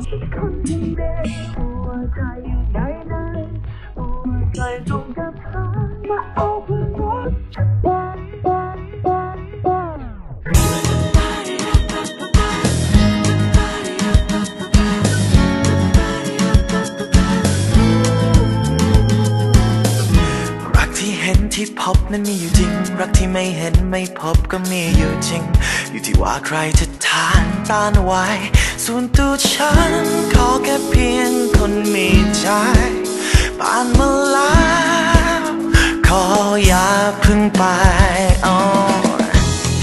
คนที่เด็หัวใจอยู่ไหนไหนหัวใจตรงกับเธอมาเอาควา ที่พบนั้นมีอยู่จริง รักที่ไม่เห็นไม่พบก็มีอยู่จริง อยู่ที่ว่าใครจะทานต้านไว้ ส่วนตัวฉันขอแค่เพียงคนมีใจผ่านมาแล้วขออย่าพึ่งไปอ๋อ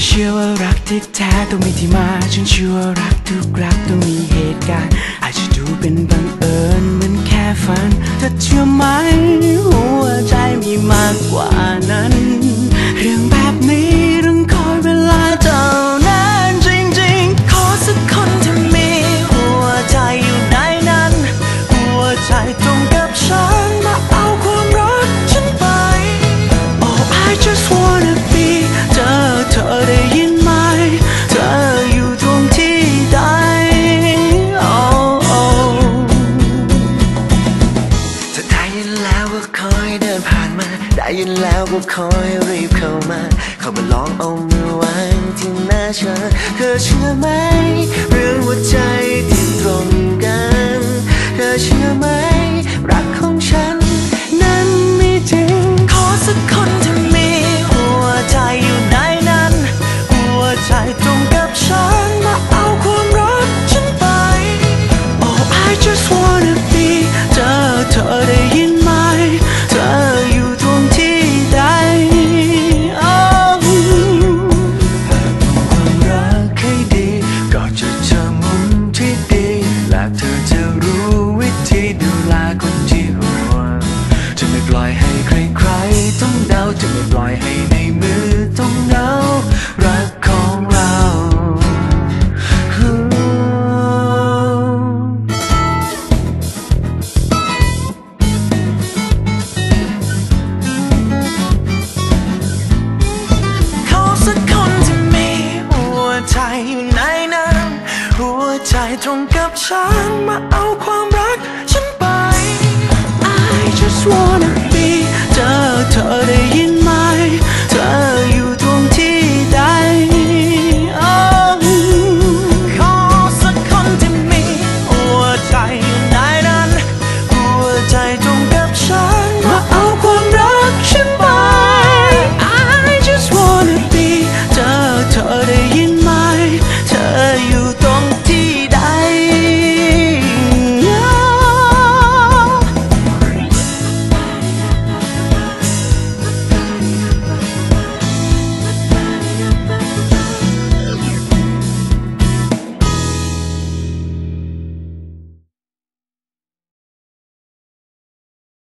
เชื่อว่ารักที่แท้ต้องมีที่มาฉันเชื่อว่ารักทุกรักต้องมีเหตุการณ์อาจจะดูเป็นบังเอิญเหมือนแค่ฝันเธอเชื่อไหมหัวใจมีมากกว่า ดินผ่านมา ได้ยินแล้วก็คอยรีบเข้ามา เข้ามาลองเอามือวางที่หน้าฉันเธอเชื่อไหม เรื่องหัวใจที่ตรงกัน เธอเชื่อไหม รักของฉัน นั้นมีจริง ขอสักคนที่มีหัวใจอยู่ในนั้น หัวใจตรงกับฉันมาเอาความรักฉันไป Oh I just wanna be เจอเธอได้ยิน รงกับฉันมาเอาความรักฉันไป I just wanna be เธอเธอได้ยินไหม เธออยู่ตรงที่ใด oh, ขอสักคนที่มีหัวใจอยู่ในนั้นหัวใจ